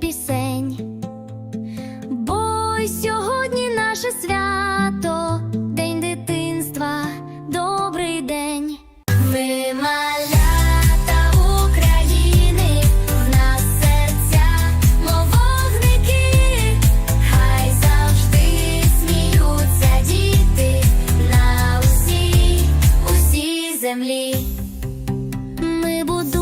пісень, бо сьогодні наше свято, день дитинства, добрий день. Ми малята України, в серця, мовогники, хай завжди сміються діти на усій, землі. Ми будемо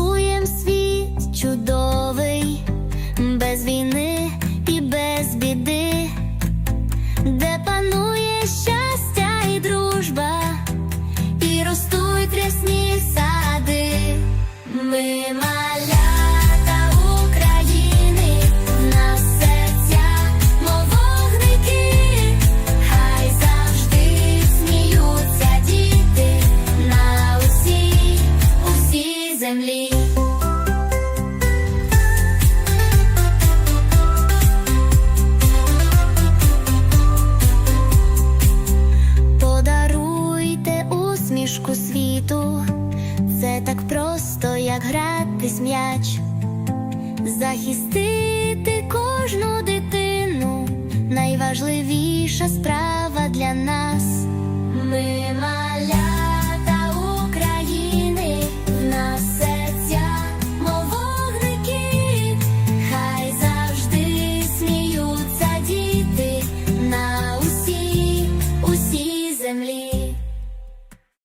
be my гратись м'яч, захистити кожну дитину найважливіша справа.